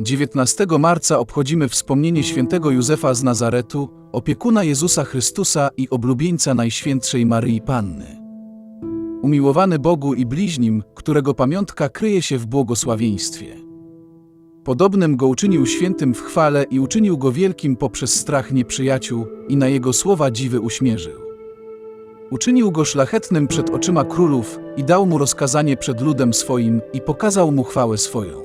19 marca obchodzimy wspomnienie świętego Józefa z Nazaretu, opiekuna Jezusa Chrystusa i oblubieńca Najświętszej Maryi Panny. Umiłowany Bogu i bliźnim, którego pamiątka kryje się w błogosławieństwie. Podobnym go uczynił świętym w chwale i uczynił go wielkim poprzez strach nieprzyjaciół i na jego słowa dziwy uśmierzył. Uczynił go szlachetnym przed oczyma królów i dał mu rozkazanie przed ludem swoim i pokazał mu chwałę swoją.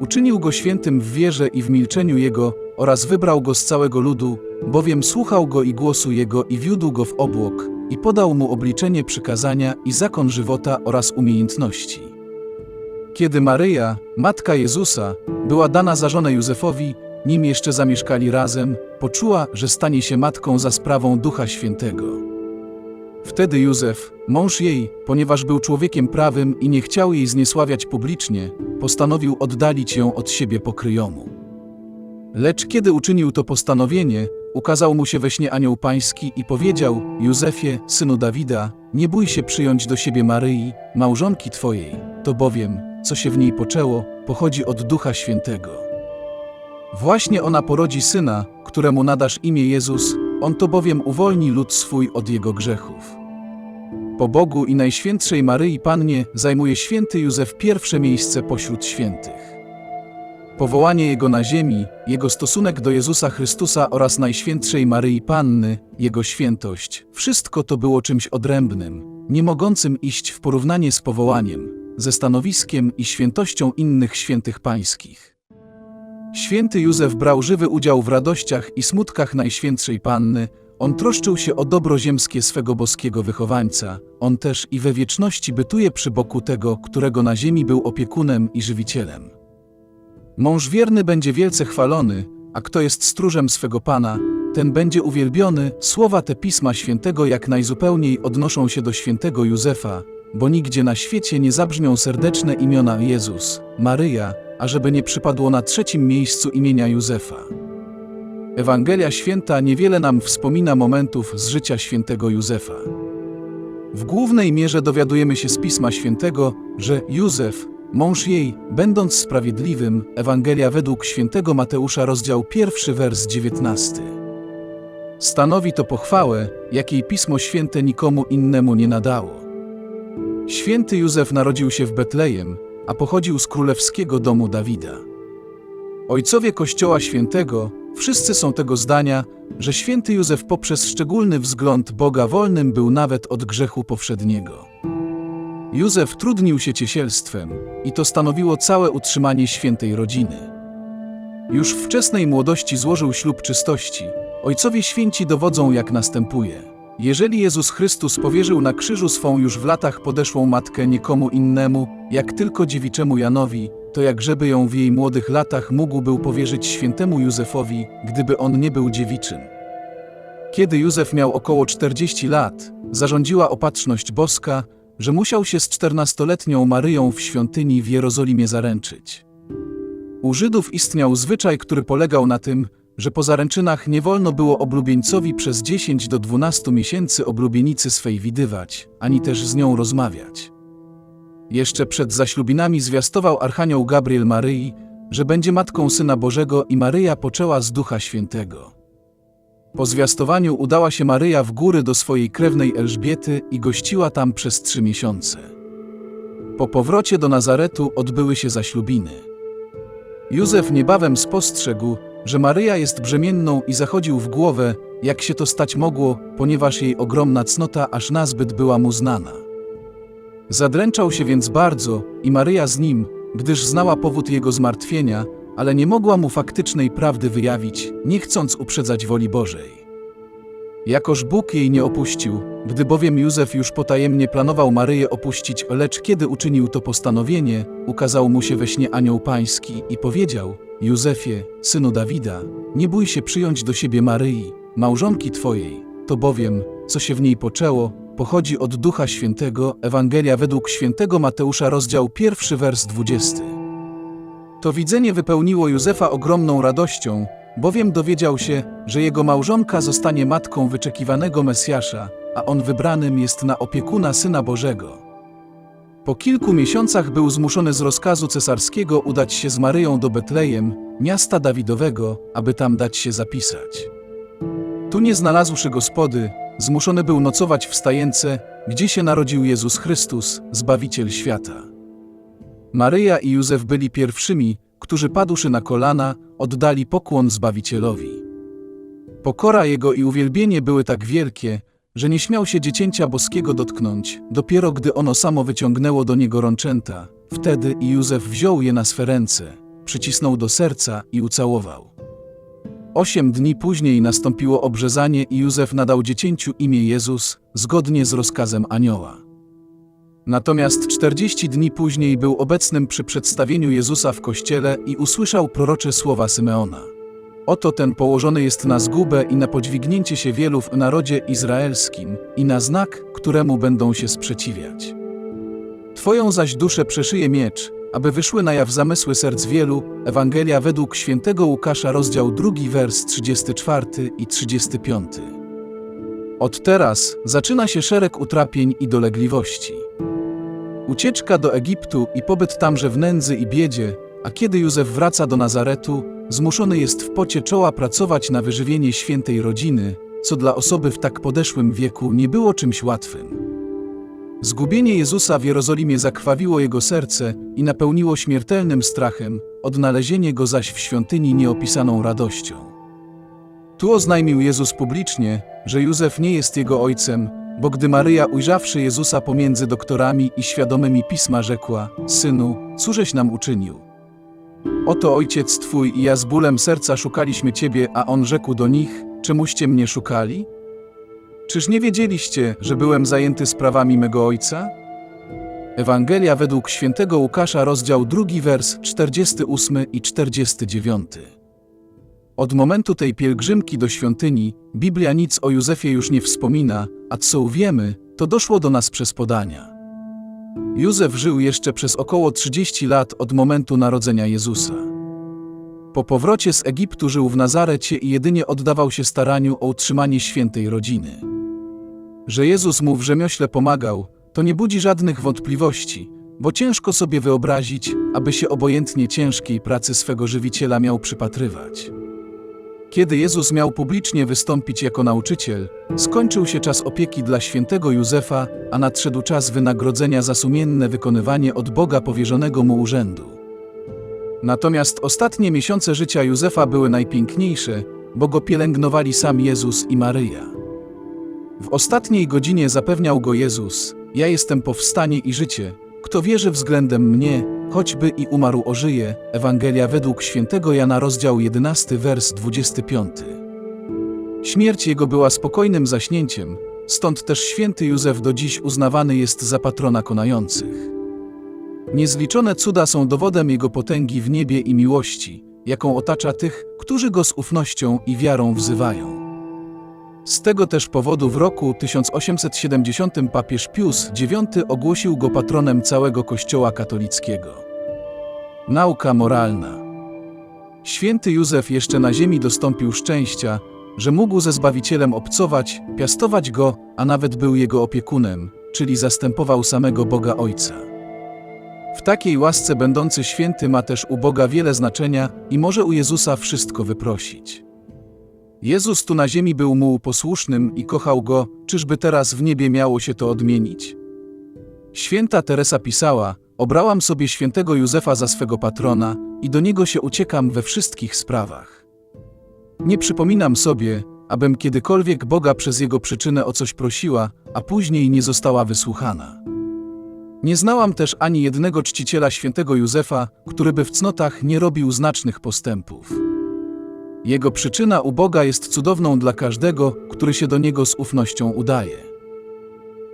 Uczynił go świętym w wierze i w milczeniu jego oraz wybrał go z całego ludu, bowiem słuchał go i głosu jego i wiódł go w obłok i podał mu obliczenie przykazania i zakon żywota oraz umiejętności. Kiedy Maryja, matka Jezusa, była dana za żonę Józefowi, nim jeszcze zamieszkali razem, poczuła, że stanie się matką za sprawą Ducha Świętego. Wtedy Józef, mąż jej, ponieważ był człowiekiem prawym i nie chciał jej zniesławiać publicznie, postanowił oddalić ją od siebie pokryjomu. Lecz kiedy uczynił to postanowienie, ukazał mu się we śnie anioł pański i powiedział: Józefie, synu Dawida, nie bój się przyjąć do siebie Maryi, małżonki twojej, to bowiem, co się w niej poczęło, pochodzi od Ducha Świętego. Właśnie ona porodzi syna, któremu nadasz imię Jezus, on to bowiem uwolni lud swój od jego grzechów. Po Bogu i Najświętszej Maryi Pannie zajmuje święty Józef pierwsze miejsce pośród świętych. Powołanie jego na ziemi, jego stosunek do Jezusa Chrystusa oraz Najświętszej Maryi Panny, jego świętość, wszystko to było czymś odrębnym, nie mogącym iść w porównanie z powołaniem, ze stanowiskiem i świętością innych świętych pańskich. Święty Józef brał żywy udział w radościach i smutkach Najświętszej Panny, on troszczył się o dobro ziemskie swego boskiego wychowańca, on też i we wieczności bytuje przy boku tego, którego na ziemi był opiekunem i żywicielem. Mąż wierny będzie wielce chwalony, a kto jest stróżem swego Pana, ten będzie uwielbiony. Słowa te Pisma Świętego jak najzupełniej odnoszą się do świętego Józefa, bo nigdzie na świecie nie zabrzmią serdeczne imiona Jezus, Maryja, ażeby nie przypadło na trzecim miejscu imienia Józefa. Ewangelia Święta niewiele nam wspomina momentów z życia świętego Józefa. W głównej mierze dowiadujemy się z Pisma Świętego, że Józef, mąż jej, będąc sprawiedliwym, Ewangelia według świętego Mateusza, rozdział pierwszy, wers 19. Stanowi to pochwałę, jakiej Pismo Święte nikomu innemu nie nadało. Święty Józef narodził się w Betlejem, a pochodził z królewskiego domu Dawida. Ojcowie Kościoła Świętego wszyscy są tego zdania, że święty Józef poprzez szczególny wzgląd Boga wolnym był nawet od grzechu powszedniego. Józef trudnił się ciesielstwem i to stanowiło całe utrzymanie świętej rodziny. Już w wczesnej młodości złożył ślub czystości. Ojcowie święci dowodzą jak następuje. Jeżeli Jezus Chrystus powierzył na krzyżu swą już w latach podeszłą matkę nikomu innemu, jak tylko dziewiczemu Janowi, to jakżeby ją w jej młodych latach mógł był powierzyć świętemu Józefowi, gdyby on nie był dziewiczym. Kiedy Józef miał około 40 lat, zarządziła opatrzność boska, że musiał się z czternastoletnią Maryją w świątyni w Jerozolimie zaręczyć. U Żydów istniał zwyczaj, który polegał na tym, że po zaręczynach nie wolno było oblubieńcowi przez 10 do 12 miesięcy oblubienicy swej widywać, ani też z nią rozmawiać. Jeszcze przed zaślubinami zwiastował Archanioł Gabriel Maryi, że będzie matką Syna Bożego i Maryja poczęła z Ducha Świętego. Po zwiastowaniu udała się Maryja w góry do swojej krewnej Elżbiety i gościła tam przez trzy miesiące. Po powrocie do Nazaretu odbyły się zaślubiny. Józef niebawem spostrzegł, że Maryja jest brzemienną i zachodził w głowę, jak się to stać mogło, ponieważ jej ogromna cnota aż nazbyt była mu znana. Zadręczał się więc bardzo i Maryja z nim, gdyż znała powód jego zmartwienia, ale nie mogła mu faktycznej prawdy wyjawić, nie chcąc uprzedzać woli Bożej. Jakoż Bóg jej nie opuścił, gdy bowiem Józef już potajemnie planował Maryję opuścić, lecz kiedy uczynił to postanowienie, ukazał mu się we śnie anioł pański i powiedział: Józefie, synu Dawida, nie bój się przyjąć do siebie Maryi, małżonki twojej, to bowiem, co się w niej poczęło, pochodzi od Ducha Świętego. Ewangelia według świętego Mateusza, rozdział pierwszy, wers 20. To widzenie wypełniło Józefa ogromną radością, bowiem dowiedział się, że jego małżonka zostanie matką wyczekiwanego Mesjasza, a on wybranym jest na opiekuna Syna Bożego. Po kilku miesiącach był zmuszony z rozkazu cesarskiego udać się z Maryją do Betlejem, miasta Dawidowego, aby tam dać się zapisać. Tu nie znalazłszy gospody, zmuszony był nocować w stajence, gdzie się narodził Jezus Chrystus, Zbawiciel świata. Maryja i Józef byli pierwszymi, którzy padłszy na kolana, oddali pokłon Zbawicielowi. Pokora jego i uwielbienie były tak wielkie, że nie śmiał się dziecięcia boskiego dotknąć, dopiero gdy ono samo wyciągnęło do niego rączęta. Wtedy i Józef wziął je na swe ręce, przycisnął do serca i ucałował. Osiem dni później nastąpiło obrzezanie i Józef nadał dziecięciu imię Jezus, zgodnie z rozkazem anioła. Natomiast czterdzieści dni później był obecnym przy przedstawieniu Jezusa w kościele i usłyszał prorocze słowa Symeona. Oto ten położony jest na zgubę i na podźwignięcie się wielu w narodzie izraelskim i na znak, któremu będą się sprzeciwiać. Twoją zaś duszę przeszyje miecz, aby wyszły na jaw zamysły serc wielu. Ewangelia według świętego Łukasza, rozdział 2, wers 34 i 35. Od teraz zaczyna się szereg utrapień i dolegliwości. Ucieczka do Egiptu i pobyt tamże w nędzy i biedzie, a kiedy Józef wraca do Nazaretu, zmuszony jest w pocie czoła pracować na wyżywienie świętej rodziny, co dla osoby w tak podeszłym wieku nie było czymś łatwym. Zgubienie Jezusa w Jerozolimie zakrwawiło jego serce i napełniło śmiertelnym strachem, odnalezienie go zaś w świątyni nieopisaną radością. Tu oznajmił Jezus publicznie, że Józef nie jest jego ojcem, bo gdy Maryja ujrzawszy Jezusa pomiędzy doktorami i świadomymi pisma rzekła: Synu, cóżeś nam uczynił? Oto ojciec twój i ja z bólem serca szukaliśmy ciebie, a on rzekł do nich: Czemuście mnie szukali? Czyż nie wiedzieliście, że byłem zajęty sprawami mego ojca? Ewangelia według świętego Łukasza, rozdział 2, wers 48 i 49. Od momentu tej pielgrzymki do świątyni, Biblia nic o Józefie już nie wspomina, a co wiemy, to doszło do nas przez podania. Józef żył jeszcze przez około 30 lat od momentu narodzenia Jezusa. Po powrocie z Egiptu żył w Nazarecie i jedynie oddawał się staraniu o utrzymanie świętej rodziny. Że Jezus mu w rzemiośle pomagał, to nie budzi żadnych wątpliwości, bo ciężko sobie wyobrazić, aby się obojętnie ciężkiej pracy swego żywiciela miał przypatrywać. Kiedy Jezus miał publicznie wystąpić jako nauczyciel, skończył się czas opieki dla świętego Józefa, a nadszedł czas wynagrodzenia za sumienne wykonywanie od Boga powierzonego mu urzędu. Natomiast ostatnie miesiące życia Józefa były najpiękniejsze, bo go pielęgnowali sam Jezus i Maryja. W ostatniej godzinie zapewniał go Jezus: Ja jestem powstanie i życie. Kto wierzy względem mnie, choćby i umarł ożyje. Ewangelia według świętego Jana, rozdział 11, wers 25. Śmierć jego była spokojnym zaśnięciem, stąd też święty Józef do dziś uznawany jest za patrona konających. Niezliczone cuda są dowodem jego potęgi w niebie i miłości, jaką otacza tych, którzy go z ufnością i wiarą wzywają. Z tego też powodu w roku 1870 papież Pius IX ogłosił go patronem całego Kościoła katolickiego. Nauka moralna. Święty Józef jeszcze na ziemi dostąpił szczęścia, że mógł ze Zbawicielem obcować, piastować go, a nawet był jego opiekunem, czyli zastępował samego Boga Ojca. W takiej łasce będący święty ma też u Boga wiele znaczenia i może u Jezusa wszystko wyprosić. Jezus tu na ziemi był mu posłusznym i kochał go, czyżby teraz w niebie miało się to odmienić? Święta Teresa pisała: Obrałam sobie świętego Józefa za swego patrona i do niego się uciekam we wszystkich sprawach. Nie przypominam sobie, abym kiedykolwiek Boga przez jego przyczynę o coś prosiła, a później nie została wysłuchana. Nie znałam też ani jednego czciciela świętego Józefa, który by w cnotach nie robił znacznych postępów. Jego przyczyna u Boga jest cudowną dla każdego, który się do Niego z ufnością udaje.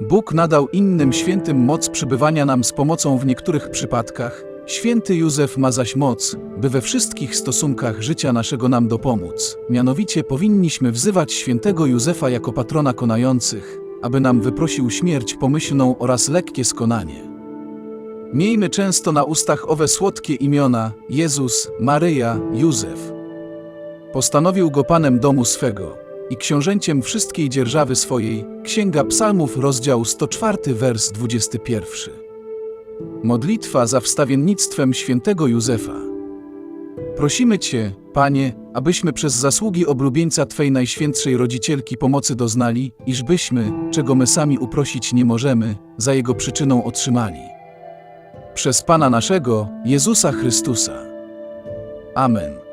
Bóg nadał innym świętym moc przybywania nam z pomocą w niektórych przypadkach, święty Józef ma zaś moc, by we wszystkich stosunkach życia naszego nam dopomóc. Mianowicie powinniśmy wzywać świętego Józefa jako patrona konających, aby nam wyprosił śmierć pomyślną oraz lekkie skonanie. Miejmy często na ustach owe słodkie imiona Jezus, Maryja, Józef. Postanowił go panem domu swego i książęciem wszystkiej dzierżawy swojej. Księga Psalmów, rozdział 104, wers 21. Modlitwa za wstawiennictwem świętego Józefa. Prosimy Cię, Panie, abyśmy przez zasługi oblubieńca Twej najświętszej rodzicielki pomocy doznali, iżbyśmy, czego my sami uprosić nie możemy, za Jego przyczyną otrzymali. Przez Pana naszego, Jezusa Chrystusa. Amen.